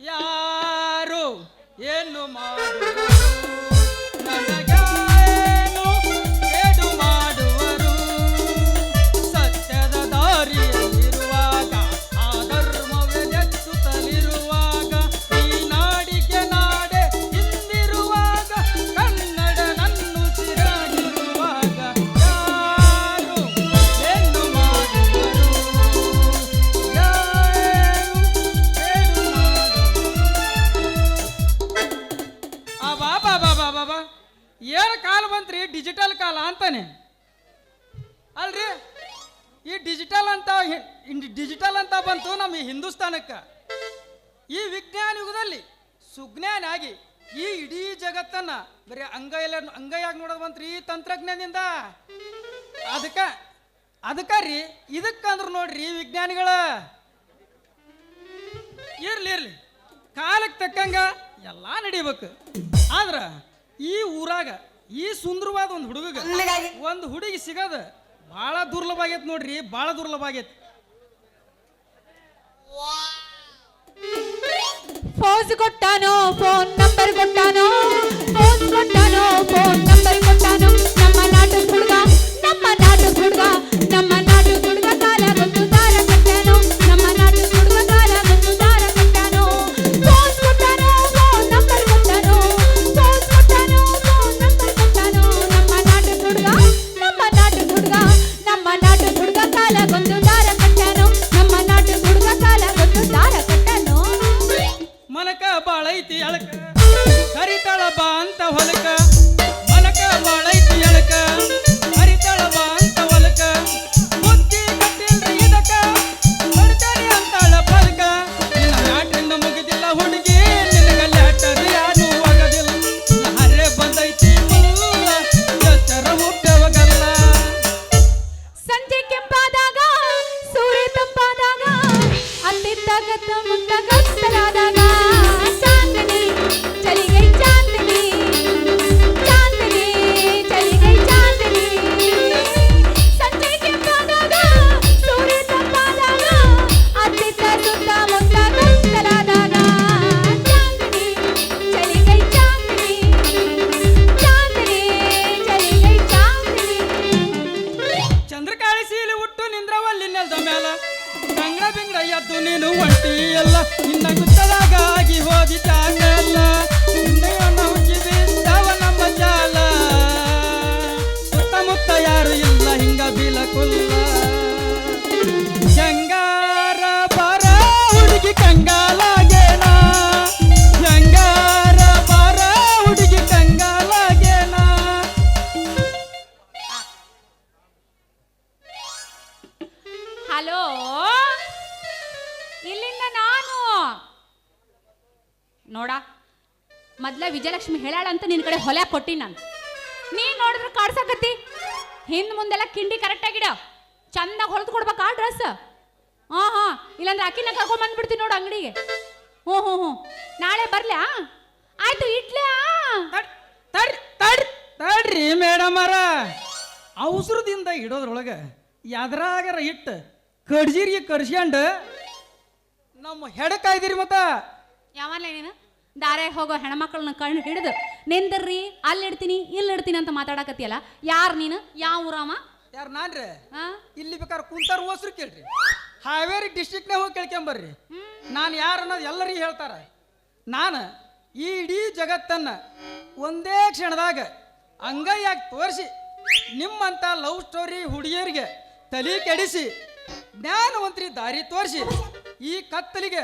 ಯಾರು ಏನು ಮಾಡುವರು ಈ ವಿಜ್ಞಾನ ಯುಗದಲ್ಲಿ ಸುಜ್ಞಾನ ಆಗಿ ಈ ಇಡೀ ಜಗತ್ತನ್ನ ಬರೀ ಅಂಗೈಲ ಅಂಗೈಯಾಗಿ ನೋಡೋದು ಬಂತ್ರಿ ಈ ತಂತ್ರಜ್ಞಾನದಿಂದ. ಅದಕ್ಕೆ ಅದಕ್ಕೆ ರೀ ಇದಕ್ಕಂದ್ರು ನೋಡ್ರಿ ವಿಜ್ಞಾನಿಗಳ. ಇರ್ಲಿ ಇರ್ಲಿ. ಕಾಲಕ್ಕೆ ತಕ್ಕಂಗ ಎಲ್ಲ ನಡಿಬೇಕು. ಆದ್ರ ಈ ಊರಾಗ ಈ ಸುಂದರವಾದ ಒಂದು ಹುಡುಗ ಒಂದು ಹುಡುಗಿ ಸಿಗೋದು ಭಾಳ ದುರ್ಲಭ ಆಗೈತೆ ನೋಡ್ರಿ ಭಾಳ ದುರ್ಲಭ ಆಗೈತೆ. ಫೋನ್ ಕೊಟ್ಟಾನೋ ಫೋನ್ ನಂಬರ್ ಕೊಟ್ಟಾನೋ ಫೋನ್ ಕೊಟ್ಟಾನೋ ಫೋನ್ ನಂಬರ್ ಕೊಟ್ಟಾನೋ ನಮ್ಮ ನಾಟಕ ಹುಡುಗ ನಮ್ಮ ನಾಟಕ ಹುಡುಗ ವಿಜಯಲಕ್ಷ್ಮಿ ಹೇಳಾಳ ಅಂತ ನಿನ್ನ ಕಡೆ ಹೊಲ ಕೊಟ್ಟಿ ನಾನು. ನೀ ನೋಡಿದ್ರೆ ಕಾಡ್ಸಕತ್ತಿ? ಹಿಂದ್ ಮುಂದೆಲ್ಲ ಕಿಂಡಿ ಕರೆಕ್ಟಾಗಿಡ ಚಂದಾಗ ಹೊಲ್ದು ಕೊಡ್ಬೇಕಾ ಡ್ರೆಸ್? ಹಾಂ ಹಾಂ. ಇಲ್ಲಾಂದ್ರೆ ಅಕ್ಕಿನ ಕರ್ಕೊಂಡ್ ಬಂದ್ಬಿಡ್ತೀನಿ ನೋಡು ಅಂಗಡಿಗೆ. ಹ್ಞೂ ಹ್ಞೂ ಹ್ಞೂ. ನಾಳೆ ಬರ್ಲ್ಯಾ ಆಯ್ತು ಇಡ್ಲ್ಯಾ ತಡ್ರಿ ಮೇಡಮ್ ಅರ ತಡ್ರಿ ಮೇಡಮರ ಅವಸರದಿಂದ ಇಡೋದ್ರೊಳಗೆ ಯಾವ್ದ್ರಾಗರ ಇಟ್ಟು ಕಡ್ಜಿರಿಗೆ ಕರ್ಸ್ಕೊಂಡು ನಮ್ಮ ಹೆಡಕಾಯ್ದಿರಿ ಮತ್ತ. ಯಾವಲ್ಲ ನೀನು? ದಾರೆ ಹೋಗೋ ಹೆಣ್ಮಕ್ಳನ್ನ ಕಣ್ಣು ಹಿಡಿದು ನಿಂದಿರ್ರಿ ಅಲ್ಲಿ ಇಡ್ತೀನಿ ಇಲ್ಲಿ ಇಡ್ತೀನಿ ಅಂತ ಮಾತಾಡಕತ್ತಿಯಲ್ಲ ಯಾರು ನೀನು? ಯಾವ ಊರಾಮ ಯಾರು ನಾನ್ರಿ? ಇಲ್ಲಿ ಬೇಕಾದ್ರೆ ಕುಂತಾರ ಹೋಸ್ರು ಕೇಳ್ರಿ. ಹಾವೇರಿ ಡಿಸ್ಟಿಕ್ನೇ ಹೋಗಿ ಕೇಳ್ಕೊಂಬರ್ರಿ. ನಾನು ಯಾರು ಅನ್ನೋದು ಎಲ್ಲರಿಗೂ ಹೇಳ್ತಾರ. ನಾನು ಈ ಇಡೀ ಜಗತ್ತನ್ನ ಒಂದೇ ಕ್ಷಣದಾಗ ಅಂಗೈಯಾಗಿ ತೋರಿಸಿ ನಿಮ್ಮಂಥ ಲವ್ ಸ್ಟೋರಿ ಹುಡುಗಿಯರಿಗೆ ತಲೆ ಕೆಡಿಸಿ ಜ್ಞಾನವಂತರಿ ದಾರಿ ತೋರಿಸಿ ಈ ಕತ್ತಲಿಗೆ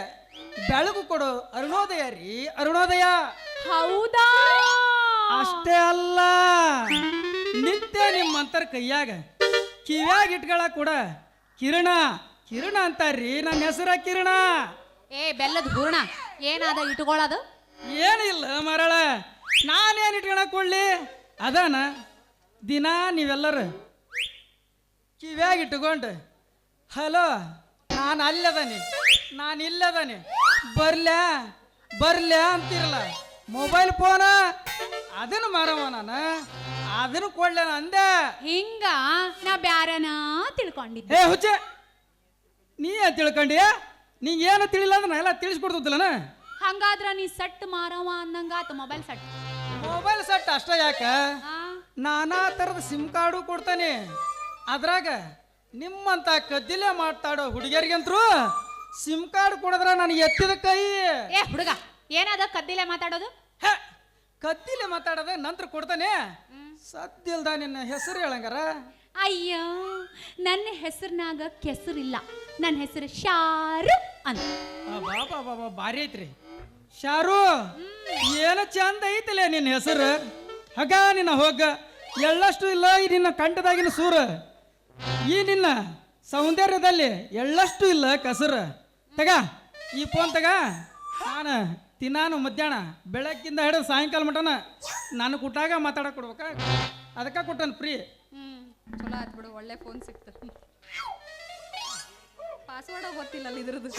ಬೆಳಕು ಕೊಡು ಅರುಣೋದಯ ರೀ ಅರುಣೋದಯ. ಹೌದಾ? ಅಷ್ಟೇ ಅಲ್ಲ ನಿತ್ಯ ನಿಮ್ಮಂತರ ಕೈಯಾಗ ಕಿವ್ಯಾಗ ಇಟ್ಗಳ ಕೂಡ ಕಿರಣ. ಕಿರಣ ಅಂತಾರ್ರಿ ನನ್ನ ಹೆಸರ ಕಿರಣ. ಏ ಬೆಲ್ಲದ ಹೂರ್ಣ ಏನಾದ ಇಟ್ಕೊಳ್ಳೋದು ಏನಿಲ್ಲ ಮರಳ ನಾನೇನು ಇಟ್ಕೊಳಕ್ ಕೊಡ್ಲಿ ಅದಾನ ದಿನ ನೀವೆಲ್ಲರು ಕಿವ್ಯಾಗ ಇಟ್ಕೊಂಡು ಹಲೋ ನಾನು ಅಲ್ಲದಾನೆ ನಾನು ಇಲ್ಲದಾನೆ ಬರ್ಲ್ಯಾ? ಬರ್ಲ್ಯಾ ಅಂತಿರಲ್ಲ. ಮೊಬೈಲ್ ಫೋನ ಅದನ್ನು ಮಾರವ ನಾನು. ಅದನ್ನು ಕೊಡ್ಲ ಅಂದೆ ಹಿಂಗ ನಾ ಬ್ಯಾರನ ತಿಳ್ಕೊಂಡಿದ್ದೆ. ಏ ಹುಚ್ಚೆ ನೀ ಏನ್ ತಿಳ್ಕೊಂಡಿ ನೀ ಏನು ತಿಳಿಲ್ಲ ಅಂದ್ರೆ ನಾ ಎಲ್ಲ ತಿಳಿಸ್ಕೊಡ್ತಿದ್ದಲ್ಲನ ಹಂಗಾದ್ರ ನೀ ಸಟ್ ಮಾರವ ಅನ್ನಂಗಾತ ಮೊಬೈಲ್ ಸಟ್. ಮೊಬೈಲ್ ಸೆಟ್ ಅಷ್ಟೇ ಯಾಕ? ನಾನಾ ಥರದ ಸಿಮ್ ಕಾರ್ಡು ಕೊಡ್ತಾನೆ. ಅದ್ರಾಗ ನಿಮ್ಮಂತ ಕದ್ದಿಲೆ ಮಾತಾಡೋ ಹುಡುಗಿಯರಿಗಂತ್ರು ಸಿಮ್ ಕಾರ್ಡ್ ಕೊಡದ್ರ ನನಗೆ ಎತ್ತಿದ ಕೈ. ಏ ಹುಡುಗ ಏನದ ಕದ್ದಿಲೆ ಮಾತಾಡೋದು? ಹೆ, ಕದ್ದಿಲೆ ಮಾತಾಡೋದ ನಂತರ ಕೊಡ್ತಾನೆ. ಸದ್ದಿಲ್ದ ನಿನ್ನ ಹೆಸರು ಹೇಳಂಗಾರ? ಅಯ್ಯೋ ನನ್ನ ಹೆಸರಿನಾಗ ಕೆಸರಿಲ್ಲ. ನನ್ನ ಹೆಸರು ಶಾರು ಅಂತ. ಬಾಬಾ ಬಾಬಾ ಭಾರಿ ಐತ್ರಿ. ಶಾರು ಏನು ಚಂದ ಐತಿಲ್ಲ ನಿನ್ನ ಹೆಸರು? ಹಗ ನಿನ್ನ ಹೋಗ. ಎಳ್ಳಷ್ಟು ಇಲ್ಲ ಈ ನಿನ್ನ ಕಂಠದಾಗಿನ ಸೂರ. ಈ ನಿನ್ನ ಸೌಂದರ್ಯದಲ್ಲಿ ಎಳ್ಳಷ್ಟು ಇಲ್ಲ ಕಸರು. ತಗ ಈ ಫೋನ್ ತಗ. ನಾನು ತಿನ್ನಾನು ಮಧ್ಯಾಹ್ನ ಬೆಳಗ್ಗಿಂದ ಹಿಡಿದು ಸಾಯಂಕಾಲ ಮಟನ ನಾನು ಕುಟ್ಟಾಗ ಮಾತಾಡಕ್ ಕೊಡ್ಬೇಕ? ಅದಕ್ಕೆ ಕೊಟ್ಟನು ಫ್ರೀ ಹ್ಮ್ ಚಲೋ ಆಯ್ತು ಬಿಡು ಒಳ್ಳೆ ಫೋನ್ ಸಿಕ್ತು. ಪಾಸ್ವರ್ಡ್ ಗೊತ್ತಿಲ್ಲ ಇದ್ರದ್ದು.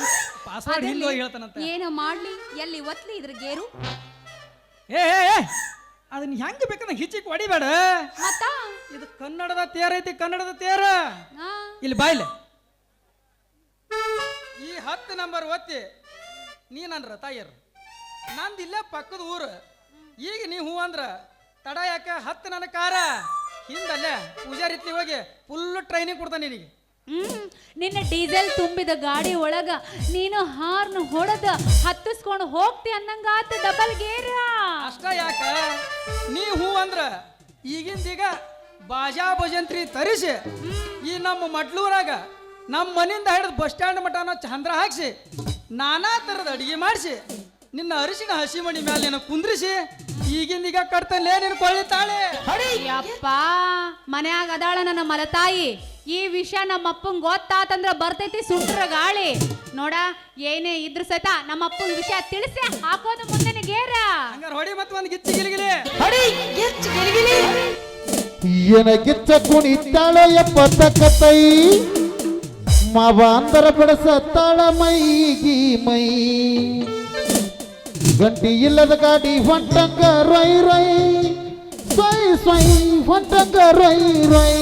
ಪಾಸ್ವರ್ಡ್ ಇಲ್ಲೋ ಹೋಗಿ ಹೇಳ್ತಾನಂತ. ಏನು ಮಾಡ್ಲಿ ಎಲ್ಲಿ ಒತ್ಲಿ ಇದ್ರ ಗೇರು? ಏ ಏ, ಏ ಅದನ್ನ ಹೆಂಗೆ ಬೇಕಂದ್ರೆ ಹಿಚ್ಚಿಕ್ ಹೊಡಿಬೇಡ. ಮತ್ತ? ಇದು ಕನ್ನಡದ ತೇರ ಐತಿ ಕನ್ನಡದ ತೇರ. ಹಾ. ಇಲ್ಲಿ ಬಾಯ್ಲೆ ಈ ಹತ್ತು ನಂಬರ್ ಒತ್ತಿ ನೀ ನನ್ನ ತಾಯಿಯರು ನಂದು ಇಲ್ಲೇ ಪಕ್ಕದ ಊರು. ಈಗ ನೀ ಹೂ ಅಂದ್ರ ತಡ ಯಾಕ ಹತ್ತು ನನ್ನ ಕಾರ? ಹಿಂದಲ್ಲೇ ಪೂಜಾರಿತ್ಲಿ ಹೋಗಿ ಫುಲ್ ಟ್ರೈನಿಂಗ್ ಕೊಡ್ತಾನೆ ನಿನಗೆ. ಹ್ಮ್ ನಿನ್ನ ಡೀಸೆಲ್ ತುಂಬಿದ ಗಾಡಿ ಒಳಗ ನೀನು ಹಾರ್ನ್ ಹೊಡೆದ ಹತ್ತಿಸ್ಕೊಂಡು ಹೋಗ್ತಿ ಅನ್ನಂಗಾತ ಡಬಲ್ ಗೇರ ಅಷ್ಟ ಯಾಕ? ನೀ ಹೂ ಅಂದ್ರ ಈಗಿಂದೀಗ ಬಾಜಾ ಭಜಂತ್ರಿ ತರಿಸಿ ಈ ನಮ್ಮ ಮಡ್ಲೂರಾಗ ನಮ್ಮ ಮನೆಯಿಂದ ಹಿಡಿದು ಬಸ್ ಸ್ಟ್ಯಾಂಡ್ ಮಟನ ಚಂದ್ರ ಹಾಕ್ಸಿ ನಾನಾ ಥರದ ಅಡಿಗೆ ಮಾಡಿಸಿ ನಿನ್ನ ಅರಿಶಿನ ಹಸಿ ಮಣಿ ಮೇಲೆ ನಿನ್ನ ಕುಂದ್ರಿಸಿ ಈಗಿಂದೀಗ ಕಟ್ತಲ್ಲೇ ನೀನು ಕೊಳ್ಳಿ ತಾಳೆ. ಯಪ್ಪ ಮನ್ಯಾಗ ಅದಾಳ ನನ್ನ ಮಲತಾಯಿ. ಈ ವಿಷಯ ನಮ್ಮ ಅಪ್ಪಂಗ್ ಗೊತ್ತಾತಂದ್ರ ಬರ್ತೈತಿ ಸುಟ್ರ ಗಾಳಿ. ನೋಡ ಏನೇ ಇದ್ರ ಸಹಿತ ನಮ್ಮ ಅಪ್ಪನ ವಿಷಯ ತಿಳಿಸಿ ಹಾಕೋದು ಮುಂದಿನ ಗೇರ. ಹಂಗಾರ ಹೊಡಿ ಮತ್ತೆ ಒಂದು ಗಿಚ್ಚಿ ಗಿಲಿಗಿಲಿ. ಗಿಚ್ಚ ಕುಣಿತಾಳ ಎಪ್ಪತ್ತ ಕತೈ ಮಾವ ಅಂದರ ಬಿಡಸತ್ತಾಳ ಮೈಗಿ ಮೈ ಗಂಟಿ ಇಲ್ಲದ ಗಾಡಿ ಹೊಂಟಂಗ ರೈ ರೈ ಸ್ವೈ ಸ್ವೈ ಹೊಂಟಂಗ ರೈ ರೈ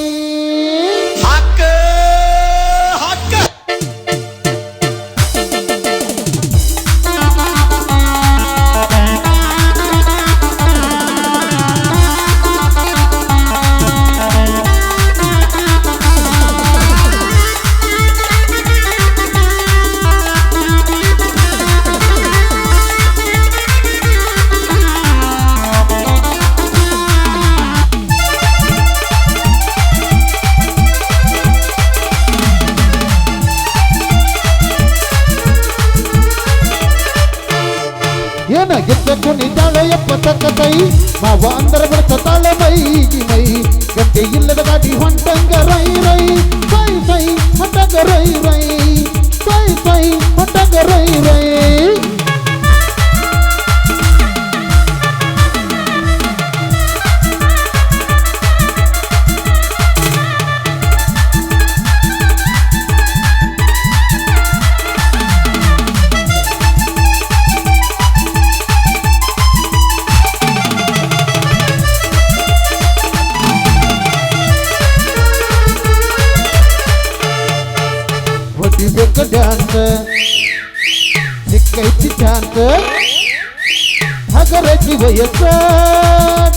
ವಯಸ್ಸ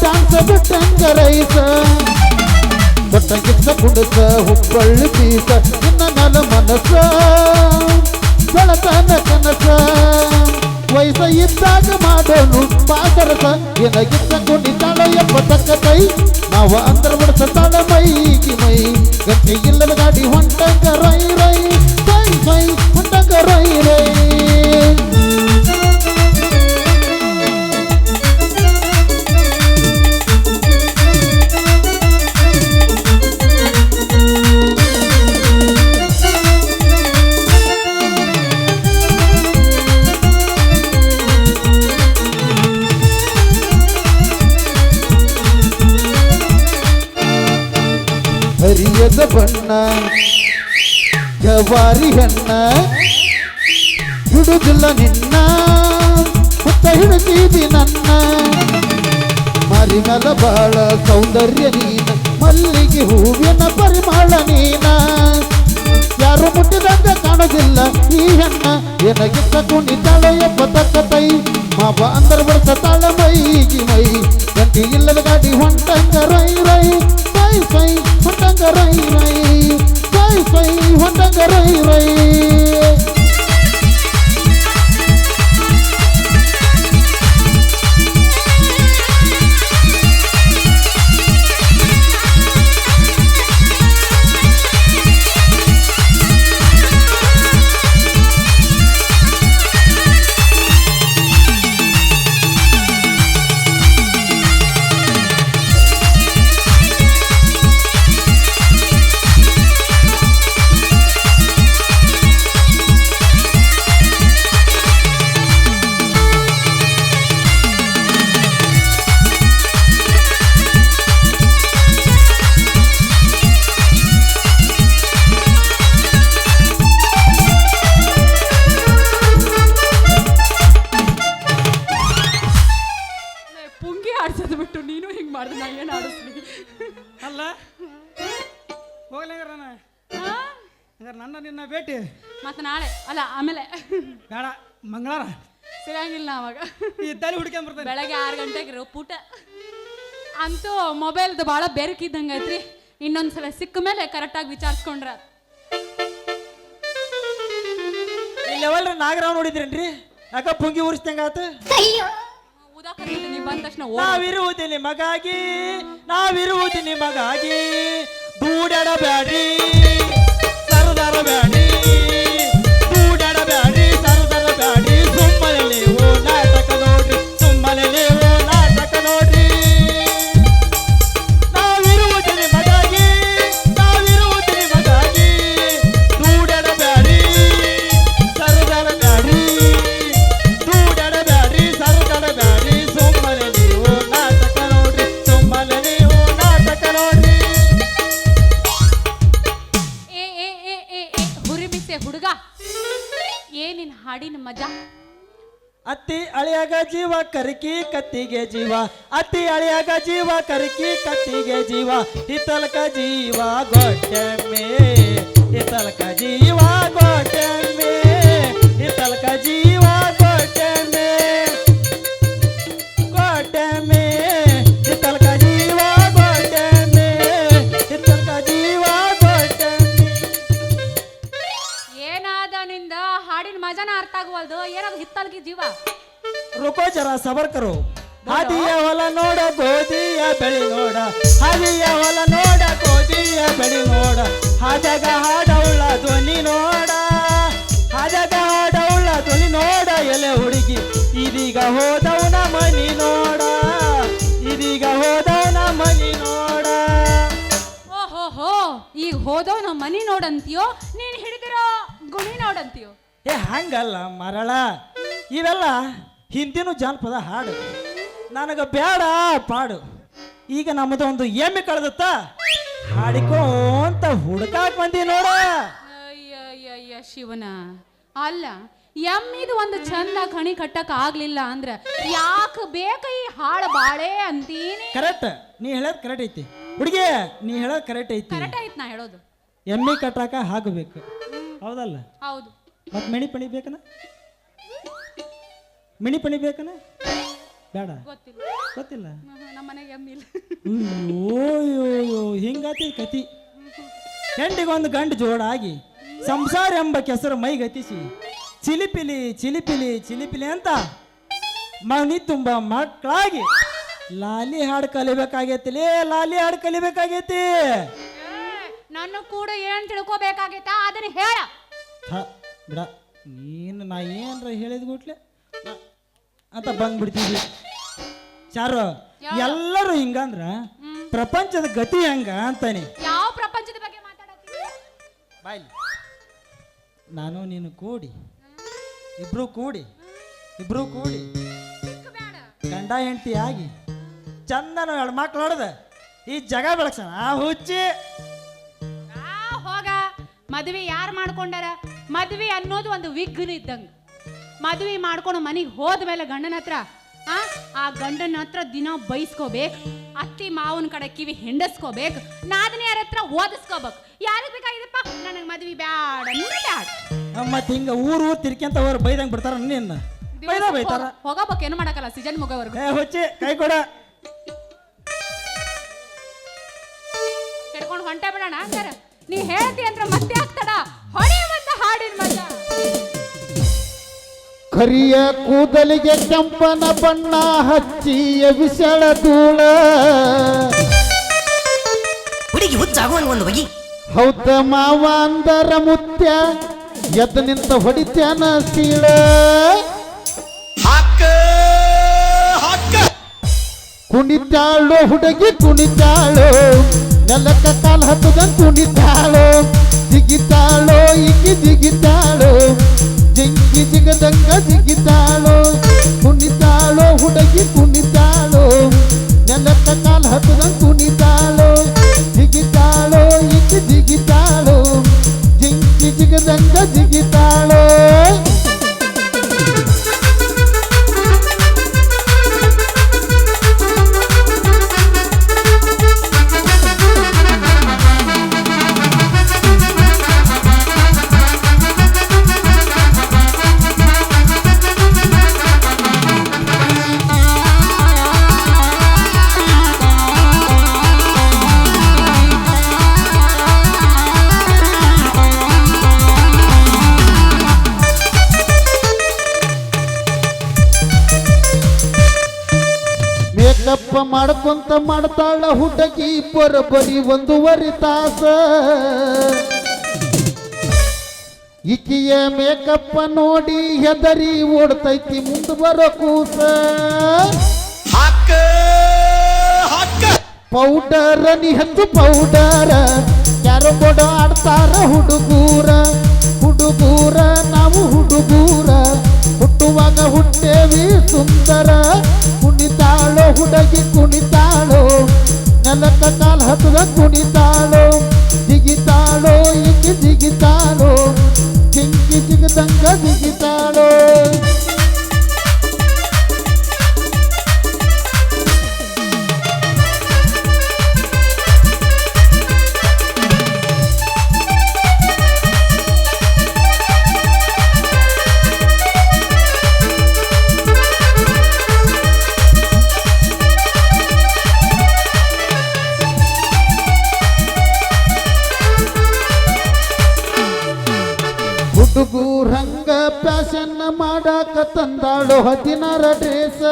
ಡ್ಯಾನ್ಸ್ ಬಿಟ್ಟಂಗ ರೈಸ ಕೊಟ್ಟಂಗಿತ್ತ ಕುಣಸ ಹುಬ್ಬಳ್ಳಿ ಬೀಸ ನಿನ್ನ ನಲ ಮನಸ. ಬೆಳತನ ಕನಸ. ವಯಸ್ಸ ಇದ್ದಾಗ ಮಾಡೋನು ಪಾದರಸ ಏನಾಗಿತ್ತ ಕುಣಿತಾಳ ತಕ್ಕ ಕೈ. ನಾವು ಅಂದ್ರ ಬಿಡಿಸತಾಳ ಮೈಗಿ ಜವಾರಿ ಹೆಣ್ಣ. ಹಿಡುದಿಲ್ಲ ನಿನ್ನ, ಹುತ್ತ ಹಿಡಿದೀವಿ ನನ್ನ. ಮರಿಮಲ ಬಾಳ ಸೌಂದರ್ಯ ನೀನ, ಮಲ್ಲಿಗೆ ಹೂವಿನ ಪರಿಮಳ ನೀನ. ಯಾರು ಮುಟ್ಟಿದಂಗ ಕಾಣೋದಿಲ್ಲ ಈ ಹೆಣ್ಣ ಏನಾಗಿತ್ತ ಕುಣಿತಾಳ ಎಂಬ ತಕ್ಕ ತೈ. ಮಾವ ಅಂದರ ಬಡ್ಸತಾಳ ಮೈಗಿ ಮೈ. ಗಂಟಿ ಇಲ್ಲದ ಗಾಡಿ ಹೊಂಟಂಗ ರೈ ರೈ. ಸೈ ಸೈ ಹೊಂಟಂಗ ರೈ ರೈ. ಸೈ ಸೈ ಹೊಂಟಂಗ ತಲೆ ಹುಡ್ಕೊಂಬರ್ತೇನೆ ಬೆಳಗ್ಗೆ ಆರು ಗಂಟೆಗೆ ಇರೋ ಪುಟ. ಅಂತೂ ಮೊಬೈಲ್ದು ಭಾಳ ಬೆರಕಿದ್ದಂಗೆ ಐತ್ರಿ. ಇನ್ನೊಂದ್ಸಲ ಸಿಕ್ಕ ಮೇಲೆ ಕರೆಕ್ಟಾಗಿ ವಿಚಾರಿಸ್ಕೊಂಡ್ರ. ಲೆವೆಲ್ ನಾಗರಾವ್ ನೋಡಿದ್ರೇನ್ರಿ? ಯಾಕ ಪುಂಗಿ ಉರಿಸ್ದಂಗ ಆತು? ಊದಾಕತ್ತಿದ್ದೆ ನೀವು ಬಂದ ತಕ್ಷಣ ಓಡ್. ನಾವಿರುವುದು ನಿಮಗಾಗಿ ನಾವಿರುವುದು ನಿಮಗಾಗಿ ದೂಡಾಡಬ್ಯಾಡ್ರಿ ಸರದಾರ ಬ್ಯಾಡ್ರಿ. ಹುಡುಗ ಏನಿನ್ ಹಾಡಿನ ಮಜಾ? ಅತ್ತಿ ಅಳಿಯಾಗ ಜೀವ, ಕರಿಕಿ ಕತ್ತಿಗೆ ಜೀವ. ಅತ್ತಿ ಅಳಿಯಾಗ ಜೀವ, ಕರಿಕಿ ಕತ್ತಿಗೆ ಜೀವ. ಹಿತಲಕ ಜೀವ ಗೊಟ್ಟೆಮ್ಮೆ ಹಿತಲಕ ಜೀವ ಗೊಟ್ಟೆ ಮೇ. ಹಿತಲಕ ಜೀವ ಆಗುವಲ್ದು ಜೀವಾ. ರುಕೋ ಜರ ಸಬರ್ ಕರು ಹಾದಿಯ ಹೊಲ ನೋಡ ಗೋಧಿಯ ಬೆಳಿ ನೋಡ. ಹಾದಿಯ ಹೊಲ ನೋಡ ಗೋಧಿಯ ಬೆಳಿ ನೋಡ. ಹಾದಾಗ ಹಾಡವುಳ್ಳ ಧ್ವನಿ ನೋಡ. ಹಾದಾಗ ಹಾಡವುಳ್ಳ ಧ್ವನಿ ನೋಡ. ಎಲೆ ಹುಡುಗಿ ಇದೀಗ ಹೋದವನ ಮನಿ ನೋಡ. ಇದೀಗ ಹೋದವನ ಮನಿ ನೋಡ. ಓಹೋಹೋ ಈಗ ಹೋದವ್ ನಮ್ಮ ಮನಿ ನೋಡಂತೀಯೋ? ನೀನ್ ಹಿಡಿದಿರೋ ಗುಣಿ ನೋಡಂತೀಯೋ? ಏ ಹಂಗಲ್ಲ ಮರಳ. ಇವೆಲ್ಲ ಹಿಂದಿನ ಜಾನಪದ ಹಾಡು. ನನಗೆ ಬೇಡ ಪಾಡು. ಈಗ ನಮ್ಮದು ಒಂದು ಎಮ್ಮೆ ಕಳೆದತ್ತ. ಹಾಡಿಕೋಂತ ಹುಡುಕಾಕ್ ಬಂದಿ ನೋಡ. ಅಯ್ಯಯ್ಯಯ್ಯ ಶಿವನ. ಅಲ್ಲ ಎಮ್ಮಿದು ಒಂದು ಚಂದ ಕಣಿ ಕಟ್ಟಕ್ ಆಗ್ಲಿಲ್ಲ ಅಂದ್ರೆ ಯಾಕೆ ಬೇಕ ಈ ಹಾಳ ಬಾಳೆ ಅಂತೀನಿ? ಕರೆಕ್ಟ್ ನೀ ಹೇಳೋದು ಕರೆಕ್ಟ್ ಐತಿ. ಹುಡುಗಿ ನೀ ಹೇಳೋದು ಕರೆಕ್ಟ್ ಐತಿ. ಕರೆಕ್ಟ್ ಆಯ್ತು ನಾ ಹೇಳೋದು. ಎಮ್ಮೆ ಕಟ್ಟಾಕ ಹಾಕಬೇಕು ಹೌದಲ್ಲ? ಹೌದು. ಮತ್ತೆ ಮಣಿ ಪಣಿ ಬೇಕನ? ಮಿಣಿ ಪಣಿ ಬೇಕನ? ಬೇಡ. ಗೊತ್ತಿಲ್ಲ. ಗೊತ್ತಿಲ್ಲ? ನಮ್ಮ ಮನೆಗೆ ಎಮ್ಮಿಲ್ಲ ಅಯ್ಯೋ ಹಿಂಗಾತಿ ಕತಿ. ಹೆಂಡಿಗೊಂದು ಗಂಡು ಜೋಡಾಗಿ ಸಂಸಾರ ಎಂಬ ಕೆಸರು ಮೈಗತಿಸಿ ಚಿಲಿಪಿಲಿ ಚಿಲಿಪಿಲಿ ಚಿಲಿಪಿಲಿ ಅಂತ ಮನಿ ತುಂಬ ಮಕ್ಕಳಾಗಿ ಲಾಲಿ ಹಾಡು ಕಲಿಬೇಕಾಗೈತಿ ಲೇ ಲಾಲಿ ಹಾಡು ಕಲಿಬೇಕಾಗೈತಿ. ನನ್ನ ಕೂಡ ಏನ್ ತಿಳ್ಕೊಬೇಕಾಗೈತಾ ಅದನ್ನ ಹೇಳ. ಬಿಡ ನೀನು ನಾ ಏನ್ರ ಹೇಳಿದ ಗುಟ್ಲೆ? ಅಂತ ಬಂದ್ಬಿಡ್ತೀವಿ. ಚಾರು ಎಲ್ಲರೂ ಹಿಂಗಂದ್ರ ಪ್ರಪಂಚದ ಗತಿ ಹೆಂಗ ಅಂತಾನೆ. ಯಾವ ಪ್ರಪಂಚದ ಬಗ್ಗೆ ಬಾಯ್ಲಿ ನಾನು ನೀನು ಕೂಡಿ. ಇಬ್ರು ಕೂಡಿ. ಇಬ್ರು ಕೂಡಿ. ಗಂಡ ಹೆಂಡತಿ ಆಗಿ ಚಂದನ ಎರಡು ಮಕ್ಳು ಹೊಡೆದ ಈ ಜಗ ಬೆಳಗ್ಸಣ. ಆ ಹುಚ್ಚಿ. ಆ, ಹೋಗ. ಮದ್ವೆ ಯಾರು ಮಾಡ್ಕೊಂಡಾರ? ಮದ್ವೆ ಅನ್ನೋದು ಒಂದು ವಿಘ್ನ ಇದ್ದಂಗ. ಮದ್ವೆ ಮಾಡ್ಕೊಂಡು ಮನೆಗೆ ಹೋದ ಮೇಲೆ ಗಂಡನ ಹತ್ರ ಆ ಆ ಗಂಡನ ಹತ್ರ ದಿನ ಬೈಸ್ಕೋಬೇಕು ಅತ್ತಿ ಮಾವನ ಕಡೆ ಕಿವಿ ಹಿಂಡಸ್ಕೋಬೇಕು ನಾದನೇ ಯಾರ ಹತ್ರ ಓದಿಸ್ಕೋಬೇಕು. ಯಾರಿಗೆ ಬೇಕಾಗಿದಪ್ಪ? ನನಗೆ ಮದ್ವಿ ಬ್ಯಾಡ ಬ್ಯಾಡ. ಮತ್ತೆ ಹಿಂಗ ಊರು ಊರು ತಿರ್ಕ್ಯಂತ ಅವ್ರು ಬೈದಂಗ್ ಬಿಡ್ತಾರ ನಿನ್ನ. ಬೈದ ಬೈತಾರ. ಹೋಗಬೇಕು ಏನು ಮಾಡಕ್ಕಲ್ಲ ಸೀಸನ್ ಮುಗೋವರೆಗೂ. ಏ ಹುಚ್ಚಿ ಕೈ ಕೊಡ. ಹಿಡ್ಕೊಂಡು ಹೊಂಟ ಬಿಡೋಣ ಸರ್ ನೀ ಹೇಳ್ತಿ ಅಂದ್ರೆ ಮತ್ತೆ ಕರಿಯ ಕೂದಲಿಗೆ ಕೆಂಪನ ಬಣ್ಣ ಹಚ್ಚಿಯ ವಿಷಳ ಧೂಳ. ಹುಡುಗಿ ಹುಚ್ಚಾಗುವಂಗ ಒಂದು ಬಗೆ. ಹೌದ ಮಾವ ಅಂದರ ಮುತ್ಯ ಎದ್ದ ನಿಂತ ಹೊಡಿತ್ಯಾನ ಸೀಳ. ಕುಣಿತಾಳು ಹುಡುಗಿ ಕುಣಿತಾಳು. ನೆಲಕ್ಕ ಕಾಲ್ ಹತ್ತದ ಕುಣಿತಾಳು. ಜಿಗಿತಾಳು ಇಕ್ಕಿ ಜಿಗಿತಾಳು ಜಿಂಕಿ ಜಿಗದಂಗ ಜಿಗಿತಾಳು ಕುಣಿತಾಳು ಹುಡುಗಿ ಕುಣಿತಾಳು ನೆಲಕ್ಕ ಕಾಲ್ ಹತ್ತದ ಕುಣಿತಾಳು ಜಿಗಿತಾಳು ಇಕ್ಕಿ ಜಿಗಿತಾಳು ಜಿಂಕಿ ಜಿಗದಂಗ ಜಿಗಿತಾಳು ಹುಡುಗಿ ಬರಬರಿ ಒಂದೂವರೆ ತಾಸ. ಇಕಿಯ ಮೇಕಪ್ಪ ನೋಡಿ ಹೆದರಿ ಓಡ್ತೈತಿ ಮುಂದೆ ಬರೋ ಕೂಸ. ಪೌಡರ್ ನೀ ಹಚ್ಚು ಪೌಡರ್. ಯಾರೋ ಕೊಡ ಆಡ್ತಾರ ಹುಡುಗೂರ. ಹುಡುಗೂರ ನಾವು ಹುಡುಗೂರ. ಹುಟ್ಟುವಾಗ ಹುಟ್ಟೇವಿ ಸುಂದರ. ಕುಣಿತಾಳೋ ಹುಡುಗಿ ಕುಣಿತಾಳೋ ನೆಲಕ್ಕ ಕಾಲ ಹತ್ತದ ಕುಣಿತಾಳೋ ಜಿಗಿತಾಳೋ ಈಕಿ ಜಿಗಿತಾಳೋ ಜಿಂಕಿ ಜಿಗದಂಗ ಜಿಗಿತಾಳೋ ತಂದಾಳು ಹದಿನಾರ ಡ್ರೆಸ್.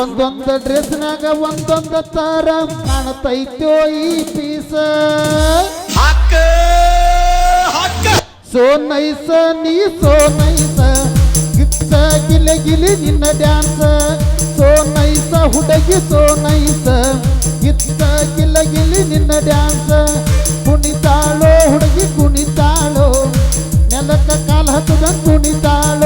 ಒಂದೊಂದು ಡ್ರೆಸ್ನಾಗ ಒಂದೊಂದು ತಾರ ಕಾಣತೈತೋ ಈ ಪೀಸ. ಸೋ ನೈಸ ನೀ ಸೋ ನೈಸ. ಗಿತ್ತ ಗಿಲೆ ಗಿಲಿ ನಿನ್ನ ಡ್ಯಾನ್ಸ್. ಸೋ ನೈಸ ಹುಡುಗಿ ಸೋ ನೈಸ. ಗಿತ್ತ ಗಿಲ ಗಿಲಿ ನಿನ್ನ ಡ್ಯಾನ್ಸ್. ಕುಣಿತಾಳೋ ಹುಡುಗಿ ಕುಣಿತಾಳೋ. ಕಾಲ ಹತ್ತದ ಕುಣಿತಾಳೋ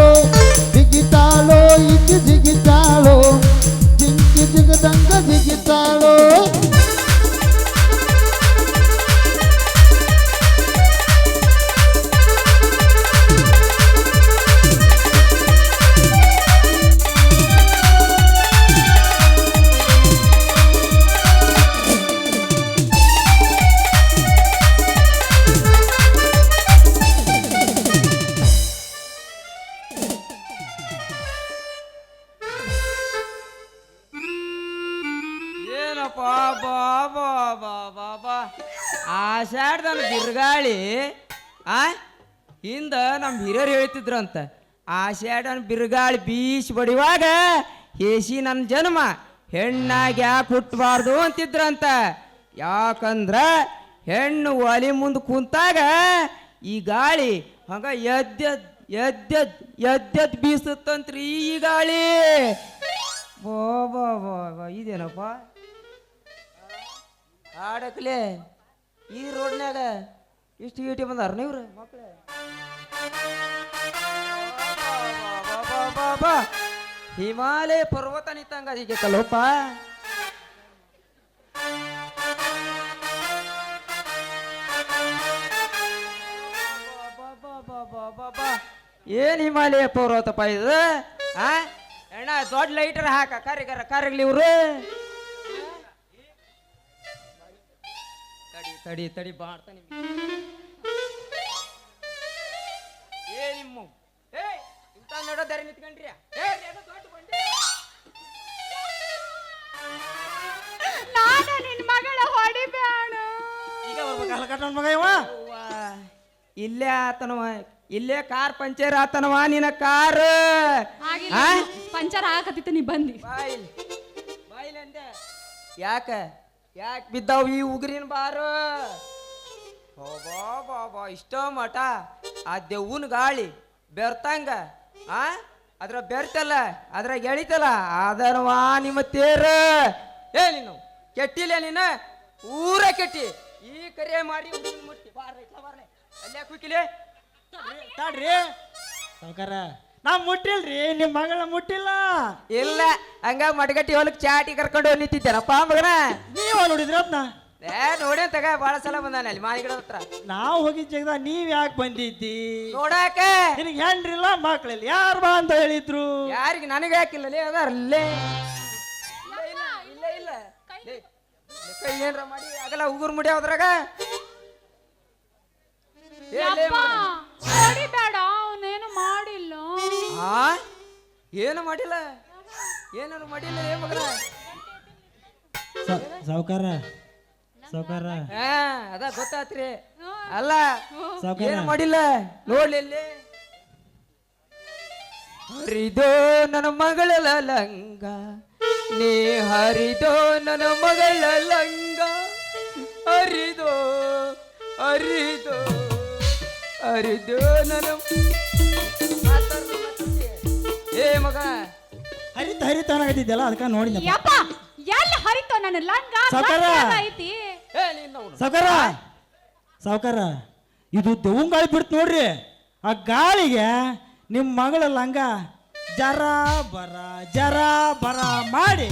ಹಿಂದ ನಮ್ಮ ಹಿರಿಯರು ಹೇಳ್ತಿದ್ರಂತ ಆಷಾಢನ್ ಬಿರುಗಾಳಿ ಬೀಸಿ ಬಡಿವಾಗ ಹೇಸಿ ನನ್ನ ಜನ್ಮ, ಹೆಣ್ಣಾಗ ಯಾಕೆ ಹುಟ್ಟಬಾರ್ದು ಅಂತಿದ್ರಂತ. ಯಾಕಂದ್ರ ಹೆಣ್ಣು ಒಲಿ ಮುಂದೆ ಕುಂತಾಗ ಈ ಗಾಳಿ ಹಂಗ ಎದ್ದೆದ್ ಎದ್ದೆದ್ ಎದ್ದೆದ್ ಬೀಸುತ್ತಂತ್ರಿ ಈ ಗಾಳಿ. ಬೋ, ಬಾ ಬಾ, ಬೋ, ಇದೇನಪ್ಪ? ಆಡಕ್ಲೆ ಈ ರೋಡ್ನ್ಯಾಗ ಇಷ್ಟು ಗೀಟಿ ಬಂದಾರ ನೀವ್ರು ಮಕ್ಳು. ಹಿಮಾಲಯ ಪರ್ವತ ನಿಂತಂಗ ಬಾ ಕಲೋಪ ಏನ್ ಹಿಮಾಲಯ ಪರ್ವತಪ್ಪ ಇದು, ಆ? ಅಣ್ಣ ದೊಡ್ಡ ಲೈಟರ್ ಹಾಕ ಕರಿಗರ ಕರಿಗ್ಲಿ ಇವ್ರು. ತಡಿ ತಡಿ ತಡಿ ಬಾಡ್ತಾನೆ ಏ ನಿಮ್ಮ ಏ ಇಂತ ನೋಡೋ ದಾರಿ ನಿಂತ್ಕೊಂಡ್ರಿ ಏ ಏನೋ ದೊಡ್ಡ ಬಂಡಿ ನಾನು ನಿನ್ ಮಗಳ ಹೊಡಿಬ್ಯಾಡ ಈಗ ಬರ್ಬೇಕಲ್ಲ ಕಟ್ಟನ್ ಮಗ ಇವ. ಅವ್ವ, ಇಲ್ಲೇ ಆತನವ ಇಲ್ಲೇ ಕಾರ್ ಪಂಚರ್ ಆತನವ ನಿನ್ನ ಕಾರ್. ಆಗಿಲ್ಲ ಆ? ಪಂಚರ್ ಹಾಕತ್ತಿತ್ತು ನೀ ಬಂದಿ. ಬಾಯಿಲ್ ಬಾಯಿಲ್ ಅಂದೆ. ಯಾಕ? ಯಾಕೆ ಬಿದ್ದಾವ್ ಈ ಉಗುರಿನ ಬಾರು? ಬಾ ಬಾ ಬಾ ಇಷ್ಟ ಮಠ. ಆ ದೆವ್ವನ ಗಾಳಿ ಬೆರ್ತಂಗ ಆ? ಅದ್ರ ಬೆರ್ತಲ್ಲ ಅದ್ರ ಎಳಿತಲ್ಲ. ಅದರವಾ ನಿಮ್ಮ ತೇರ. ಏ ನೀನು ಕೆಟ್ಟಿಲ್ಲ ನೀನು? ಊರ ಕೆಟ್ಟಿ. ಈ ಕರೆ ಮಾಡಿ ಮುಟ್ಟಿ. ಬಾರ್ಲೆ ಇಟ್ಲ ಬಾರ್ಲೆ ಅಲ್ಲೇ ಕುಕ್ಕಿಲೆ. ತಾಡ್ರಿ. ಸಾವ್ಕಾರ. ನಾ ಮುಟ್ಟಿಲ್ರಿ ನಿಮ್ ಮಗಳ ಮುಟ್ಟಿಲ್ಲ. ಇಲ್ಲ ಹಂಗ ಮಡಗಟ್ಟಿ ಹೊಲಕ್ ಚಾಟಿ ಕರ್ಕೊಂಡು ಹೋಗಿ ನಿಂತಿದ್ದೇನಪ್ಪ ಮಗನ? ನೀವ ನೋಡಿದ್ರಿ ಅದ್ನ? ಏ ನೋಡಿ ತಗ ಬಾಳ ಸಲ ಬಂದಾನೆ ಅಲ್ಲಿ ಮಾಲಿಗಡ ಹತ್ರ. ನಾವು ಹೋಗಿದ್ ಜಗದ ನೀವ್ ಯಾಕೆ ಬಂದಿದ್ದಿ? ನೋಡಾಕ? ನಿನ್ ಹೆಣ್ರಿಲ್ಲ ಮಕ್ಳಿಲ್ಲ ಯಾರು ಬಾ ಅಂತ ಹೇಳಿದ್ರು? ಯಾರಿಗೆ ನನಗೆ ಯಾಕಿಲ್ಲ ಲೇ ಅದಾರಲ್ಲೇ ಇಲ್ಲ ಇಲ್ಲ ಇಲ್ಲ ಇಲ್ಲ. ಲೇ, ಲೇ, ಕೈ ಏನ್ರ ಮಾಡಿ ಆಗಲ್ಲ ಉಗುರು ಮುಡಿ ಅದ್ರಾಗ ಏ, ಲೇ ಯಪ್ಪ ಮಗನ. ಹೊಡಿಬೇಡ ಅವನೇನು ಮಾಡಿಲ್ಲ ಆ ಏನು ಮಾಡಿಲ್ಲ? ಏನಾರು ಮಾಡಿಲ್ಲ ಏ ಮಗನ? ಸಾವುಕಾರ ಸಾವುಕಾರ. ಹಾ ಅದ ಗೊತ್ತಾತ್ರಿ. ಅಲ್ಲ ಸಾವ್ಕಾರ. ಏನು ಮಾಡಿಲ್ಲ? ನೋಡ್ಲಿ ಇಲ್ಲಿ ಹರಿದೋ ನನ್ನ ಮಗಳ ಲಂಗ ನೀ ಹರಿದೋ ನನ್ನ ಮಗಳ ಲಂಗ ಹರಿದೋ ಹರಿದೋ ಹರಿದೋ ನನ್ನ. ಏ ಮಗ. ಹರಿತ ಹರಿತ ಅನ್ನಕತ್ತಿದ್ದಲ್ಲ ಅದಕ್ಕೆ ನೋಡಿದ ಯಪ್ಪ ಎಲ್ಲಿ ಹರಿತೋ ನನ್ನ ಲಂಗ? ಸಾವ್ಕಾರ. ಲಂಗ ಐತಿ. ಏ ನೀನ್ ಅವ್ನು. ಸಾವ್ಕಾರ ಸಾವ್ಕಾರ ಇದು ದೆವ್ವನ್ ಗಾಳಿ ಬಿಡ್ತು ನೋಡ್ರಿ. ಆ ಗಾಳಿಗೆ ನಿಮ್ಮ ಮಗಳ ಲಂಗ ಜರ ಬರ ಜರ ಬರ ಮಾಡಿ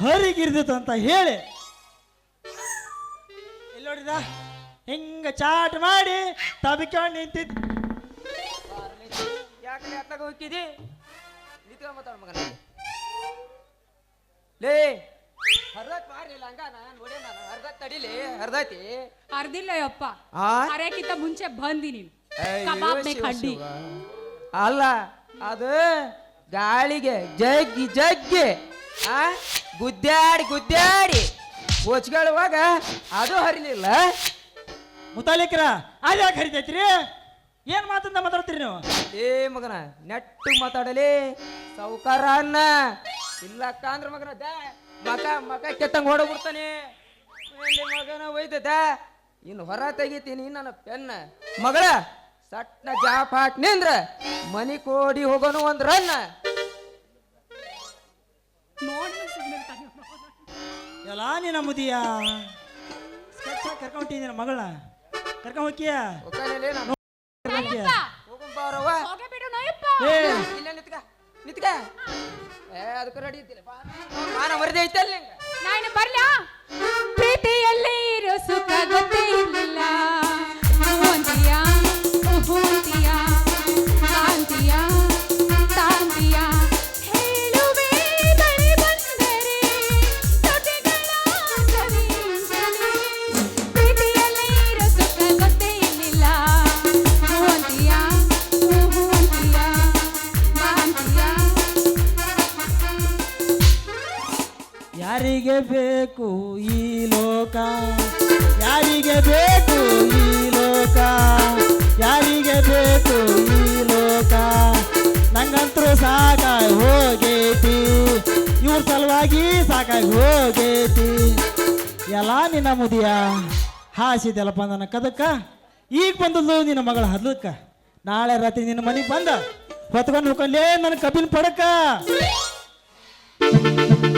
ಹರಿಗಿರ್ದಿತ್ತು ಅಂತ ಹೇಳಿ. ಎಲ್ಲಿ ನೋಡಿದ ಹಿಂಗ ಚಾಟ್ ಮಾಡಿ ತಬಿಕೊಂಡು ನಿಂತಿದ್ ಯಾಕೆ ಅತ್ಲಾಗ ಹೋಗಿದ್ದಿ ನಿತ್ಕೊಂಡ್ ಮಾತಾಡ ಮಗನ. ಲೇ ಹರ್ದತ್ ಮಾರ್ಲಿಲ್ಲ ಹಂಗ ನಾನು ನೋಡೇ ನಾನು ಹರ್ದತ್ ತಡಿಲಿ ಹರ್ದತಿ ಅರ್ದಿಲ್ಲ ಯಪ್ಪ ಆ? ಅರೆಕ್ಕಿಂತ ಮುಂಚೆ ಬಂದಿ ನೀನು. ಅಯ್ಯೋ ಕಬಾಬ್ ಶಿವ ಶಿವ. ಅಲ್ಲ ಅದು ಗಾಳಿಗೆ ಜಗ್ಗಿ ಜಗ್ಗಿ ಆ? ಗುದ್ದಾಡಿ ಗುದ್ದಾಡಿ. ಹೊಚ್ಕೊಳ್ಳುವಾಗ ಅದು ಹರಿಲಿಲ್ಲ. ಮುತಾಲಿಕ್ರ ಅದು ಯಾಕೆ ಹರಿತೈತ್ರಿ? ಏನ್ ಮಾತಂತ ಮಾತಾಡ್ತೀರಿ ನೀವು? ಏ ಮಗನ ನೆಟ್ಟು ಮಾತಾಡಲಿ ಸಾವುಕಾರ ಅನ್ನ ಇಲ್ಲ ಕಾಂದ್ರ ಮಗನ ದ ಮಗ ಮಕ ಕೆತ್ತಂಗ್ ಹೊಡಬಿಡ್ತಾನೆ ಮಗನ ಒಯ್ದದ. ಇನ್ನು ಹೊರ ತೆಗಿತೀನಿ ನನ್ನ ಪೆನ್ನ. ಮಗಳ ಸಟ್ನ ಜಾಪ್ ಹಾಕ್ ನಿಂದ್ರ ಮನಿ ಕೋಡಿ ಹೋಗೋನು ಒಂದ್ ರನ್ನ. ಎಲ್ಲ ನಿನ್ನ ಮುದಿಯ? ಸ್ಕೆಚ್ ಕರ್ಕೊಂಡ್ಬಿಟ್ಟಿದ್ದೀನಿ ಮಗಳನ್ನ. ಕರ್ಕೊಂಡ್ ಹೋಗ್ತೀಯ? ಹೋಗ್ತಾನೇಲೇ ನಾನು. ಯಪ್ಪ, ಹೋಗಂ ಬಾರವ್ವ. ಹೋಗೇ ಬಿಡು ನೋಯಪ್ಪ! ಏ ಇಲ್ಲ ನಿತ್ಕ ನಿತ್ಕ. ಏ ಅದಕ್ಕೆ ರೆಡಿ ಇದ್ದಿಲ್ಲ ಬಾ ಮಾನ ಮರದಿ ಐತಲ್ಲ ನಿಂಗ. ನಾನು ಬರ್ಲಾ? ಪ್ರೀತಿಯಲ್ಲಿ ಇರೋ ಸುಖ ಗೊತ್ತೇ ಇಲ್ಲ ಬೇಕು ಈ ಲೋಕ? ಯಾರಿಗೆ ಬೇಕು ಈ ಲೋಕ? ಯಾರಿಗೆ ಬೇಕು ಈ ಲೋಕ? ನಂಗಂತರೂ ಸಾಕ ಹೋಗೇತಿ. ಇವ್ರ ಸಲುವಾಗಿ ಸಾಕಾಗಿ ಹೋಗೇತಿ. ಎಲ್ಲ ನಿನ್ನ ಮುದಿಯ ಹಾಸಿದೆಲ್ಲಪ್ಪ ನನ್ನ ಕದಕ್ಕ. ಈಗ ಬಂದದ್ದು ನಿನ್ನ ಮಗಳ ಹದ್ಲಕ್ಕ. ನಾಳೆ ರಾತ್ರಿ ನಿನ್ನ ಮನೆಗೆ ಬಂದ. ಹೊತ್ಕೊಂಡು ಹೋಗಲೇ ನನ್ನ ಕಬ್ಬಿನ ಪಡಕ